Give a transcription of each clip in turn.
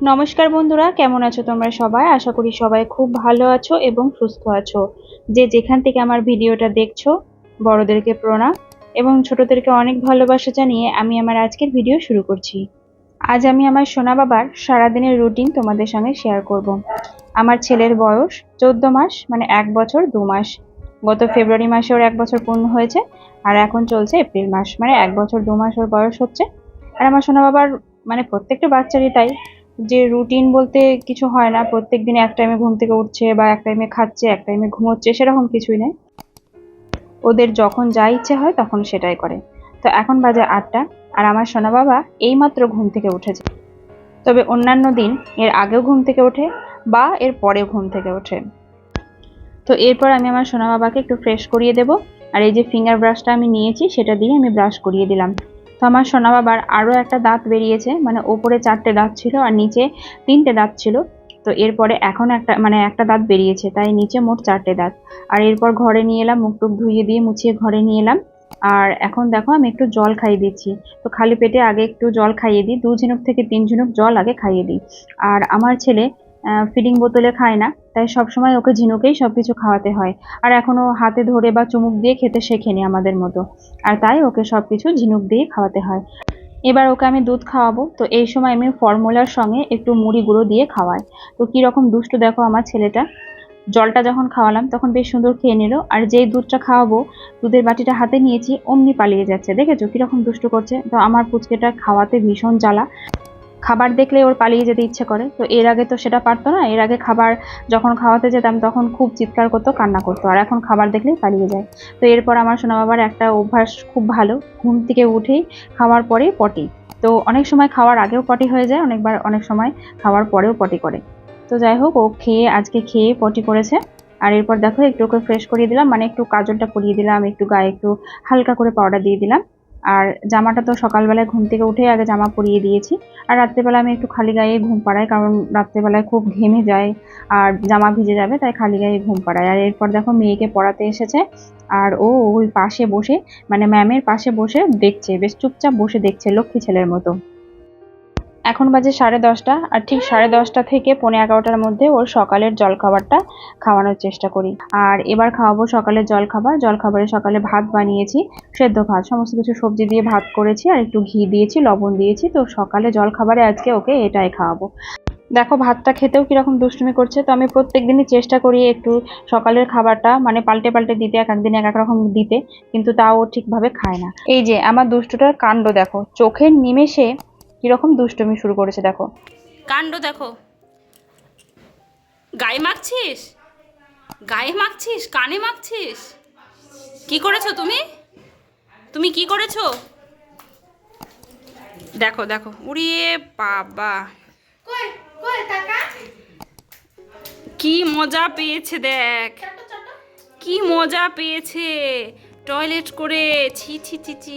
নমস্কার বন্ধুরা, কেমন আছো তোমরা সবাই? আশা করি সবাই খুব ভালো আছো এবং সুস্থ আছো। যে যেখান থেকে আমার ভিডিওটা দেখছ, বড়দেরকে প্রণাম এবং ছোটদেরকে অনেক ভালোবাসা জানিয়ে আমি আমার আজকের ভিডিও শুরু করছি। আজ আমি আমার সোনা বাবার সারাদিনের রুটিন তোমাদের সঙ্গে শেয়ার করব। আমার ছেলের বয়স চোদ্দ মাস মানে এক বছর দু মাস। গত ফেব্রুয়ারি মাসে ওর এক বছর পূর্ণ হয়েছে আর এখন চলছে এপ্রিল মাস মানে এক বছর দু মাস ওর বয়স হচ্ছে। আর আমার সোনা বাবার মানে প্রত্যেকটা বাচ্চারই তাই। যে রুটিন বলতে কিছু হয় না, প্রত্যেক দিনে এক টাইমে ঘুম থেকে উঠছে বা এক টাইমে খাচ্ছে, এক টাইমে ঘুমোচ্ছে, সেরকম কিছুই নেই। ওদের যখন যা ইচ্ছে হয় তখন সেটাই করে। তো এখন বাজে আটটা আর আমার সোনা বাবা এইমাত্র ঘুম থেকে উঠেছে। তবে অন্যান্য দিন এর আগেও ঘুম থেকে ওঠে বা এর পরেও ঘুম থেকে ওঠে। তো এরপর আমি আমার সোনা বাবাকে একটু ফ্রেশ করিয়ে দেব। আর এই যে ফিঙ্গার ব্রাশটা আমি নিয়েছি, সেটা দিয়ে আমি ব্রাশ করিয়ে দিলাম। তো আমার সোনা বাবার আরও একটা দাঁত বেরিয়েছে মানে ওপরে চারটে দাঁত ছিল আর নিচে তিনটে দাঁত ছিল। তো এরপরে এখন একটা মানে একটা দাঁত বেরিয়েছে, তাই নিচে মোট চারটে দাঁত। আর এরপর ঘরে নিয়ে এলাম, মুখ টুক ধুইয়ে দিয়ে মুছিয়ে ঘরে নিয়ে এলাম। আর এখন দেখো আমি একটু জল খাইয়ে দিচ্ছি। তো খালি পেটে আগে একটু জল খাইয়ে দিই, দু ঝিনুক থেকে তিন ঝিনুক জল আগে খাইয়ে দিই। আর আমার ছেলে ফিডিং বোতলে খায় না। তাই সবসময় ওকে ঝিনুকেই সব কিছু খাওয়াতে হয়। আর এখনও হাতে ধরে বা চুমুক দিয়ে খেতে শেখেনি আমাদের মতো। আর তাই ওকে সব কিছু ঝিনুক দিয়ে খাওয়াতে হয়। এবার ওকে আমি দুধ খাওয়াবো। তো এই সময় আমি ফর্মুলার সঙ্গে একটু মুড়ি গুঁড়ো দিয়ে খাওয়াই। তো কীরকম দুষ্টু দেখো আমার ছেলেটা। জলটা যখন খাওয়ালাম তখন বেশ সুন্দর খেয়ে নিল। আর যেই দুধটা খাওয়াবো, দুধের বাটিটা হাতে নিয়েছি, অমনি পালিয়ে যাচ্ছে। দেখেছ কীরকম দুষ্টু করছে? তো আমার পুচকেটা খাওয়াতে ভীষণ জ্বালা। খাবার দেখলে ওর পালিয়ে যেতে ইচ্ছে করে। তো এর আগে তো সেটা পারতো না। এর আগে খাবার যখন খাওয়াতে যেতাম তখন খুব চিৎকার করতো, কান্না করতো। আর এখন খাবার দেখলেই পালিয়ে যায়। তো এরপর আমার সোনা বাবার একটা অভ্যাস খুব ভালো। ঘুম থেকে উঠেই খাওয়ার পরেই পটি। তো অনেক সময় খাওয়ার আগেও পটি হয়ে যায়, অনেকবার অনেক সময় খাওয়ার পরেও পটি করে। তো যাই হোক, ও খেয়ে, আজকে খেয়ে পটি করেছে। আর এরপর দেখো একটু ওকে ফ্রেশ করিয়ে দিলাম। মানে একটু কাজলটা পরিয়ে দিলাম, একটু গায়ে একটু হালকা করে পাউডার দিয়ে দিলাম। আর জামাটা তো সকালবেলায় ঘুম থেকে উঠে আগে জামা পরিয়ে দিয়েছি। আর রাত্রেবেলা আমি একটু খালি গায়ে ঘুম পাড়াই, কারণ রাত্রেবেলায় খুব ঘেমে যায় আর জামা ভিজে যাবে, তাই খালি গায়ে ঘুম পাড়াই। আর এরপর দেখো মেয়েকে পড়াতে এসেছে, আর ও ওই পাশে বসে মানে ম্যামের পাশে বসে দেখছে, বেশ চুপচাপ বসে দেখছে, লক্ষ্মী ছেলের মতো। এখন বাজে সাড়ে দশটা, আর ঠিক সাড়ে দশটা থেকে পনেরো এগারোটার মধ্যে ওর সকালের জলখাবারটা খাওয়ানোর চেষ্টা করি। আর এবার খাওয়াবো সকালের জলখাবার। জলখাবারে সকালে ভাত বানিয়েছি, সেদ্ধ ভাত, সমস্ত কিছু সবজি দিয়ে ভাত করেছি, আর একটু ঘি দিয়েছি, লবণ দিয়েছি। তো সকালে জলখাবারে আজকে ওকে এটাই খাওয়াবো। দেখো ভাতটা খেতেও কীরকম দুষ্টুমি করছে, তো আমি প্রত্যেক দিনই চেষ্টা করি একটু সকালের খাবারটা মানে পাল্টে পাল্টে দিতে, এক একদিন এক এক রকম দিতে, কিন্তু তাও ঠিকভাবে খায় না। এই যে আমার দুষ্টুটার কাণ্ড দেখো, চোখের নিমেষে কীরকম দুষ্টমি শুরু করেছে দেখো। কাণ্ড দেখো। গায়ে মাখছিস? গায়ে মাখছিস? কানে মাখছিস? কি করেছ তুমি? তুমি কি করেছ? দেখো দেখো। উড়িয়ে বাবা। কি মজা পেয়েছে দেখ। কি মজা পেয়েছে। টয়লেট করে ছি ছি ছি ছি।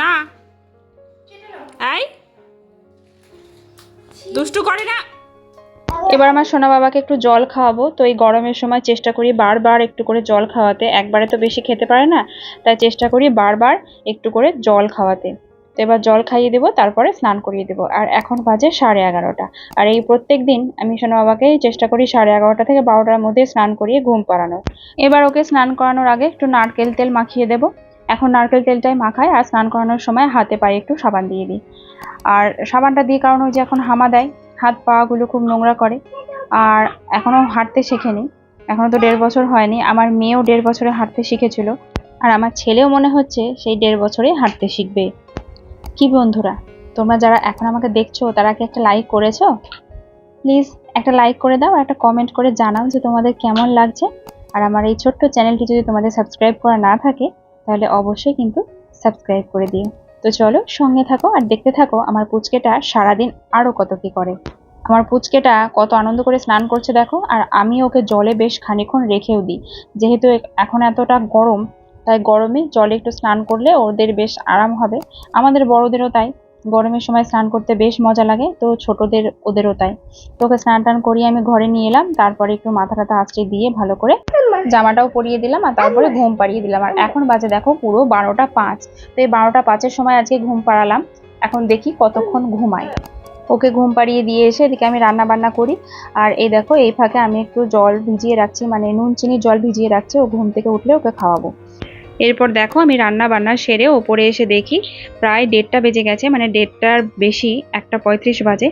না। দুষ্টু করে না। এবার আমার সোনা বাবাকে একটু জল খাওয়াবো। তো এই গরমের সময় চেষ্টা করি বারবার একটু করে জল খাওয়াতে। একবারে তো বেশি খেতে পারে না, তাই চেষ্টা করি বারবার একটু করে জল খাওয়াতে। তো এবার জল খাইয়ে দেবো, তারপরে স্নান করিয়ে দেবো। আর এখন বাজে সাড়ে এগারোটা। আর এই প্রত্যেক দিন আমি সোনা বাবাকে চেষ্টা করি সাড়ে এগারোটা থেকে বারোটার মধ্যে স্নান করিয়ে ঘুম পাড়ানোর। এবার ওকে স্নান করানোর আগে একটু নারকেল তেল মাখিয়ে দেবো। এখন নারকেল তেলটাই মাখাই আর স্নান করানোর সময় হাতে পায়ে একটু সাবান দিয়ে দিই। আর সাবানটা দিয়ে কারণ ওই যে এখন হামা দেয়, হাত পাগুলো খুব নোংরা করে। আর এখনও হাঁটতে শেখেনি এখনও তো দেড় বছর হয়নি। আমার মেয়েও দেড় বছরে হাঁটতে শিখেছিল। আর আমার ছেলেও মনে হচ্ছে সেই দেড় বছরে হাঁটতে শিখবে। কি বন্ধুরা, তোমরা যারা এখন আমাকে দেখছ, তারা কি একটা লাইক করেছ? প্লিজ একটা লাইক করে দাও, একটা কমেন্ট করে জানাও যে তোমাদের কেমন লাগছে। আর আমার এই ছোট্ট চ্যানেলটি যদি তোমাদের সাবস্ক্রাইব করা না থাকে তাহলে অবশ্যই কিন্তু সাবস্ক্রাইব করে দিও। তো চলো সঙ্গে থাকো আর দেখতে থাকো আমার পুচকেটা সারাদিন আরও কত কি করে। আমার পুচকেটা কত আনন্দ করে স্নান করছে দেখো, আর আমি ওকে জলে বেশ খানিক্ষণ রেখেও দিই। যেহেতু এখন এতটা গরম, তাই গরমে জলে একটু স্নান করলে ওদের বেশ আরাম হবে। আমাদের বড়দেরও তাই। গরমের সময় স্নান করতে বেশ মজা লাগে, তো ছোটদের, ওদেরও তাই। তো ওকে স্নান টান করিয়ে আমি ঘরে নিয়ে এলাম, তারপরে একটু মাথা টাথা আঁচড়ে দিয়ে ভালো করে জামাটাও পরিয়ে দিলাম আর তারপরে ঘুম পাড়িয়ে দিলাম। আর এখন বাজে দেখো পুরো বারোটা পাঁচ, তো এই বারোটা পাঁচের সময় আজকে ঘুম পাড়ালাম। এখন দেখি কতক্ষণ ঘুমায় ওকে ঘুম পাড়িয়ে দিয়ে এসে এদিকে আমি রান্না বান্না করি। আর এই দেখো, এই ফাঁকে আমি একটু জল ভিজিয়ে রাখছি মানে নুন চিনি জল ভিজিয়ে রাখছি, ও ঘুম থেকে উঠলে ওকে খাওয়াবো। এরপর দেখো আমি রান্না বান্না সেরে ওপরে এসে দেখি প্রায় দেড়টা বেজে গেছে মানে দেড়টার বেশি, একটা পঁয়ত্রিশ বাজে।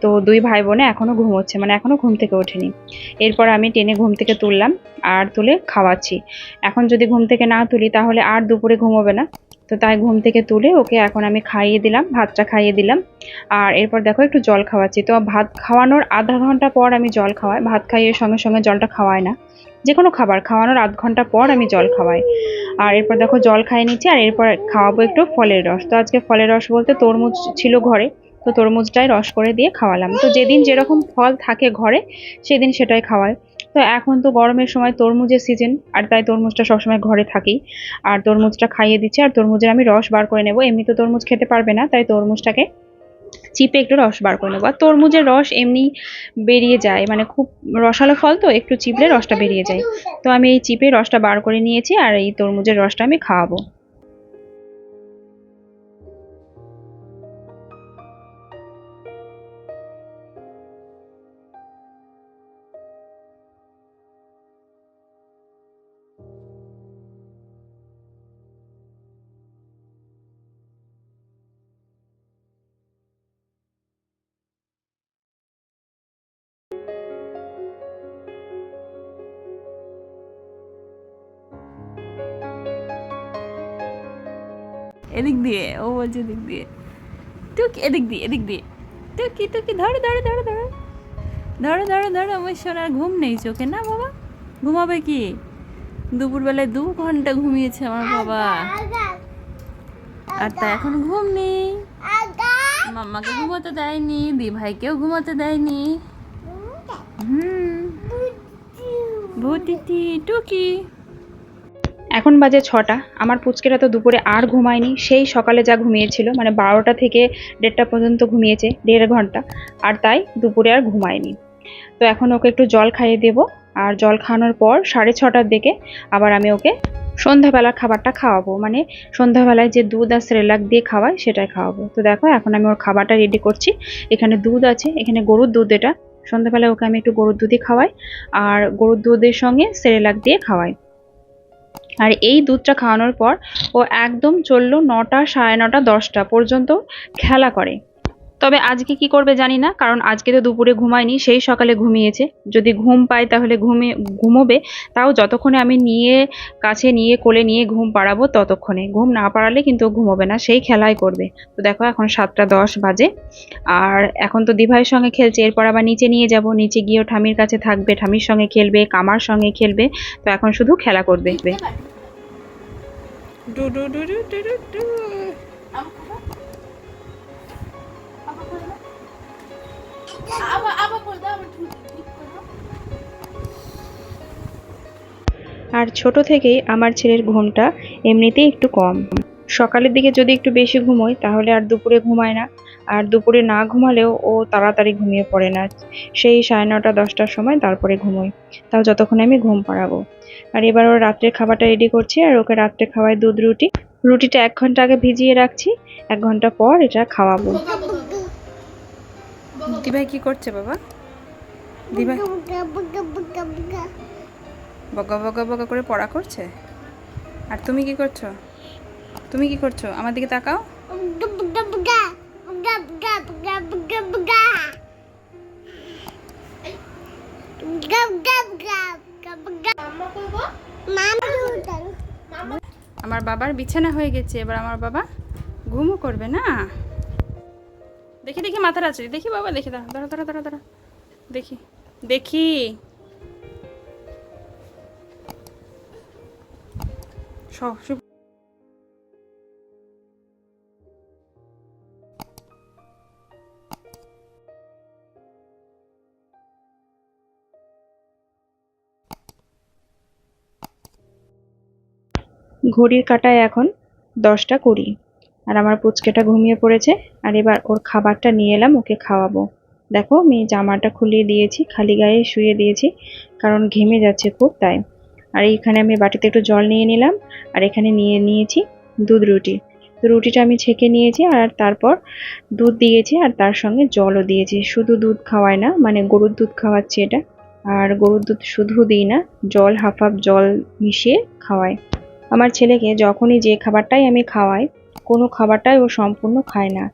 তো দুই ভাই বোনে এখনও ঘুমোচ্ছে মানে এখনও ঘুম থেকে ওঠেনি। এরপর আমি টেনে ঘুম থেকে তুললাম আর তুলে খাওয়াচ্ছি। এখন যদি ঘুম থেকে না তুলি তাহলে আর দুপুরে ঘুমোবে না। তো তাই ঘুম থেকে তুলে ওকে এখন আমি খাইয়ে দিলাম, ভাতটা খাইয়ে দিলাম। আর এরপর দেখো একটু জল খাওয়াচ্ছি। তো ভাত খাওয়ানোর আধা ঘণ্টা পর আমি জল খাওয়াই। ভাত খাইয়ে সঙ্গে সঙ্গে জলটা খাওয়াই না। যে কোনো খাবার, খাওয়ানোর আধ ঘণ্টা পর আমি জল খাওয়াই। আর এরপর দেখো জল খাইয়ে নিচ্ছি, আর এরপর খাওয়াবো একটু ফলের রস। তো আজকে ফলের রস বলতে তরমুজ ছিল ঘরে, তো তরমুজটাই রস করে দিয়ে খাওয়ালাম। তো যেদিন যেরকম ফল থাকে ঘরে, সেদিন সেটাই খাওয়ায় তো এখন তো গরমের সময় তরমুজের সিজন আর তাই তরমুজটা সবসময় ঘরে থাকেই। আর তরমুজটা খাইয়ে দিচ্ছি, আর তরমুজের আমি রস বার করে নেব। এমনি তো তরমুজ খেতে পারবে না, তাই তরমুজটাকে চিপে একটু রস বার করে নেব। আর তরমুজের রস এমনি বেরিয়ে যায় মানে খুব রসালো ফল তো, একটু চিপলে রসটা বেরিয়ে যায়। তো আমি এই চিপে রসটা বার করে নিয়েছি আর এই তরমুজের রসটা আমি খাওয়াবো। এদিক দিয়ে, ও বলছে এদিক দিয়ে। টুক, এদিক দিয়ে এদিক দিয়ে। টুকি টুকি, ধরো ধরো ধরো ধরো। ধরো ধরো ধরো, আমার সোনার ঘুম নেই চোখে। না, বাবা, ঘুমাবে কি? দুপুরবেলায় দু ঘণ্টা ঘুমিয়েছে আমার বাবা। আর তা এখন ঘুম নেই। মাম্মাকে ঘুমাতে দেয়নি দি ভাইকেও ঘুমাতে দেয়নি। হুম। ভূতিটি, টুকি। এখন বাজে ছটা। আমার পুচকেরা তো দুপুরে আর ঘুমায়নি। সেই সকালে যা ঘুমিয়েছিল মানে বারোটা থেকে দেড়টা পর্যন্ত ঘুমিয়েছে, দেড় ঘণ্টা। আর তাই দুপুরে আর ঘুমায়নি। তো এখন ওকে একটু জল খাইয়ে দেব। আর জল খাওয়ানোর পর সাড়ে ছটার দিকে আবার আমি ওকে সন্ধ্যাবেলার খাবারটা খাওয়াবো। মানে সন্ধ্যাবেলায় যে দুধ আর সেরেলাক দিয়ে খাওয়াই সেটাই খাওয়াবো। তো দেখো, এখন আমি ওর খাবারটা রেডি করছি। এখানে দুধ আছে, এখানে গরুর দুধ এটা। সন্ধ্যাবেলায় ওকে আমি একটু গরুর দুধই খাওয়াই। আর গরুর দুধের সঙ্গে সেরেলাক দিয়ে খাওয়াই। আর এই দুধটা খাওয়ানোর পর ও একদম চলল নটা সাড়ে নটা, দশটা পর্যন্ত খেলা করে। তবে আজকে কি করবে জানি না কারণ আজকে তো দুপুরে ঘুমায়নি সেই সকালে ঘুমিয়েছে। যদি ঘুম পায় তাহলে ঘুমে ঘুমোবে তাও যতক্ষণে আমি নিয়ে কাছে নিয়ে কোলে নিয়ে ঘুম পাড়াবো ততক্ষণে। ঘুম না পাড়ালে কিন্তু ঘুমোবে না সেই খেলাই করবে। তো দেখো এখন সাতটা দশ বাজে আর এখন তো দিভাইয়ের সঙ্গে খেলছে এরপর আবার নিচে নিয়ে যাব। নিচে গিয়েও ঠামির কাছে থাকবে ঠামির সঙ্গে খেলবে কামার সঙ্গে খেলবে তো এখন শুধু খেলা করবে। ডু ডু ডু ডু ডু ডু আর ছোট থেকেই আমার ছেলের ঘুমটা এমনিতেই একটু কম। সকালের দিকে যদি একটু বেশি ঘুমোয় তাহলে আর দুপুরে ঘুমায় না। আর দুপুরে না ঘুমালেও ও তাড়াতাড়ি ঘুমিয়ে পড়ে না। সেই সাড়ে নটা দশটার সময় তারপরে ঘুমোয় তাও যতক্ষণ আমি ঘুম পাড়াবো। আর এবার ওর রাত্রের খাবারটা রেডি করছি আর ওকে রাত্রে খাওয়াই দুধ রুটি। রুটিটা এক ঘণ্টা আগে ভিজিয়ে রাখছি এক ঘণ্টা পর এটা খাওয়াবো। দিভাই কি করছে বাবা? দিভাই বগা বগা বগা করে পড়া করছে? আর তুমি কি করছ? তুমি কি করছ? আমার দিকে তাকাও। আমার বাবার বিছানা হয়ে গেছে, এবার আমার বাবা ঘুমও করবে না? দেখি দেখি, মাথার আছে। দেখি বাবা, দেখি, দাঁড়া দাঁড়া দাঁড়া দাঁড়া দাঁড়া। দেখি দেখি। ঘড়ির কাটায় এখন দশটা কুড়ি। আর আমার পুচকেটা ঘুমিয়ে পড়েছে, আর এবার ওর খাবারটা নিয়ে এলাম, ওকে খাওয়াবো। দেখো, আমি জামাটা খুলিয়ে দিয়েছি, খালি গায়ে শুয়ে দিয়েছি, কারণ ঘেমে যাচ্ছে খুব তাই। আর এইখানে আমি বাটিতে একটু জল নিয়ে নিলাম, আর এখানে নিয়ে নিয়েছি দুধ রুটি। তো রুটিটা আমি ছেঁকে নিয়েছি, আর তারপর দুধ দিয়েছি, আর তার সঙ্গে জলও দিয়েছি। শুধু দুধ খাওয়াই না মানে গরুর দুধ খাওয়াচ্ছি এটা, আর গরুর দুধ শুধু দিই না, জল, হাফ হাফ জল মিশিয়ে খাওয়াই আমার ছেলেকে যখনই যে খাবারটাই আমি খাওয়াই কোনো খাবারটাই ও সম্পূর্ণ খায় না।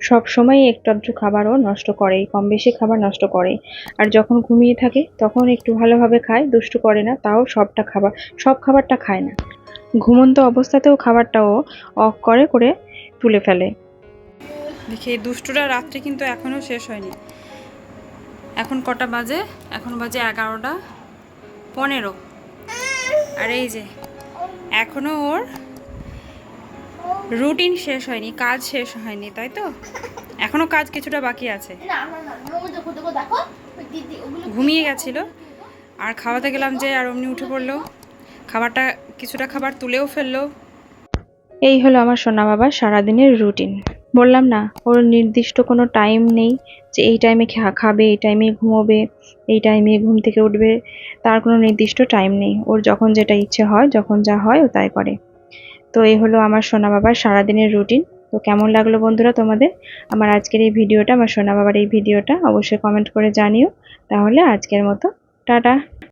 সব সময় একটু আধটু খাবারও নষ্ট করে কম বেশি খাবার নষ্ট করে। আর যখন ঘুমিয়ে থাকে, তখন একটু ভালোভাবে খায়, দুষ্টু করে না, তাও সবটা খাবার, সব খাবারটা খায় না। ঘুমন্ত অবস্থাতেও খাবারটাও অফ করে করে তুলে ফেলে। দেখি, এই দুষ্টুটা রাত্রে কিন্তু এখনও শেষ হয়নি। এখন কটা বাজে? এখন বাজে এগারোটা পনেরো। আর এই যে, এখনও ওর রুটিন শেষ হয়নি কাজ শেষ হয়নি তাই তো? এখনও কাজ কিছুটা বাকি আছে। না না না না, ওই দেখো দেখো দেখো ওই দিদি ওগুলো ঘুমিয়ে গেছিল। আর খাওয়াতে গেলাম যে আর অমনি উঠে পড়ল। খাবারটা কিছুটা খাবার তুলেও ফেলল। এই হলো আমার সোনা বাবার সারাদিনের রুটিন। বললাম না ওর নির্দিষ্ট কোনো টাইম নেই যে এই টাইমে খাবে এই টাইমে ঘুমোবে এই টাইমে ঘুম থেকে উঠবে। তার কোনো নির্দিষ্ট টাইম নেই। ওর যখন যেটা ইচ্ছে হয় যখন যা হয় ও তাই করে। তো এই হলো আমার সোনা বাবার সারাদিনের রুটিন। তো কেমন লাগল বন্ধুরা তোমাদের? আমার আজকের এই ভিডিওটা, আমার সোনা বাবার এই ভিডিওটা অবশ্যই কমেন্ট করে জানিও। তাহলে আজকের মতো, টাটা।